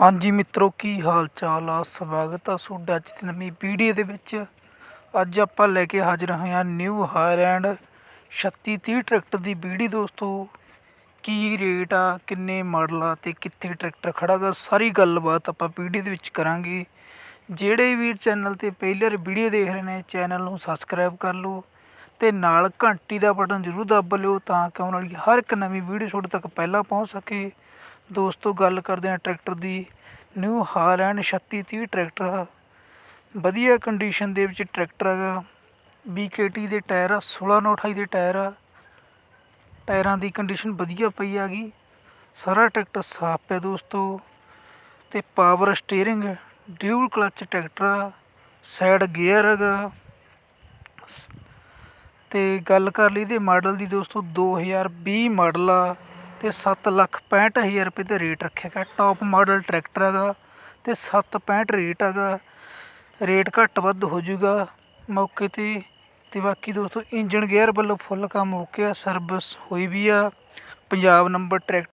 ਹਾਂਜੀ ਮਿੱਤਰੋ, ਕੀ ਹਾਲ ਚਾਲ ਆ? ਸਵਾਗਤ ਆ ਤੁਹਾਡਾ ਅੱਜ ਦੀ ਨਵੀਂ ਵੀਡੀਓ ਦੇ ਵਿੱਚ। ਅੱਜ ਆਪਾਂ ਲੈ ਕੇ ਹਾਜ਼ਰ ਹੋਏ ਹਾਂ ਨਿਊ ਹਾਇਰੈਂਡ 3630 ਟਰੈਕਟਰ ਦੀ ਵੀਡੀਓ ਦੋਸਤੋ, ਕੀ ਰੇਟ ਆ, ਕਿੰਨੇ ਮਾਡਲ ਆ ਤੇ ਕਿੱਥੇ ਟਰੈਕਟਰ ਖੜਾਗਾ ਸਾਰੀ ਗੱਲਬਾਤ ਆਪਾਂ ਵੀਡੀਓ ਦੇ ਵਿੱਚ ਕਰਾਂਗੇ। ਜਿਹੜੇ ਵੀ ਚੈਨਲ ਤੇ ਪਹਿਲੀ ਵਾਰ ਵੀਡੀਓ ਦੇਖ ਰਹੇ ਨੇ, ਚੈਨਲ ਨੂੰ ਸਬਸਕ੍ਰਾਈਬ ਕਰ ਲਓ ਤੇ ਨਾਲ ਘੰਟੀ ਦਾ ਬਟਨ ਜ਼ਰੂਰ ਦੱਬ ਲਿਓ ਤਾਂ ਕਿ ਆਉਣ ਵਾਲੀ ਹਰ ਇੱਕ ਨਵੀਂ ਵੀਡੀਓ ਤੁਹਾਡੇ ਤੱਕ ਪਹਿਲਾਂ ਪਹੁੰਚ ਸਕੇ। ਦੋਸਤੋ, ਗੱਲ ਕਰਦੇ ਹਾਂ ਟਰੈਕਟਰ ਦੀ। ਨਿਊ ਹਾਲੈਂਡ 3630 ਟਰੈਕਟਰ ਆ। ਵਧੀਆ ਕੰਡੀਸ਼ਨ ਦੇ ਵਿੱਚ ਟਰੈਕਟਰ ਹੈਗਾ। BKT ਦੇ ਟਾਇਰ ਆ 1628 ਦੇ ਟਾਇਰ ਆ। ਟਾਇਰਾਂ ਦੀ ਕੰਡੀਸ਼ਨ ਵਧੀਆ ਪਈ ਆ ਗਈ ਸਾਰਾ ਟਰੈਕਟਰ ਸਾਫ਼ ਹੈ ਦੋਸਤੋ। ਤੇ power steering dual clutch tractor ਆ। ਸਾਈਡ ਗੇਅਰ ਹੈਗਾ। ਤੇ ਗੱਲ ਕਰ ਲਈ ਤੇ ਮਾਡਲ ਦੀ ਦੋਸਤੋ 2020 ਮਾਡਲ ਆ। ਤੇ 7 ਲੱਖ 65000 ਰੁਪਏ ਤੇ ਰੇਟ ਰੱਖਿਆ ਗਿਆ ਟੌਪ ਮਾਡਲ ਟਰੈਕਟਰ ਹੈਗਾ ਤੇ 765 ਰੇਟ ਹੈਗਾ। ਰੇਟ ਘੱਟ ਵੱਧ ਹੋ ਜਾਊਗਾ। ਮੌਕੇ ਤੇ ਤੇ ਬਾਕੀ ਦੋਸਤੋ ਇੰਜਨ ਗੇਅਰ ਵੱਲੋਂ ਫੁੱਲ ਕੰਮ ਹੋ ਗਿਆ ਸਰਵਿਸ ਹੋਈ ਵੀ ਆ। Punjab number tractor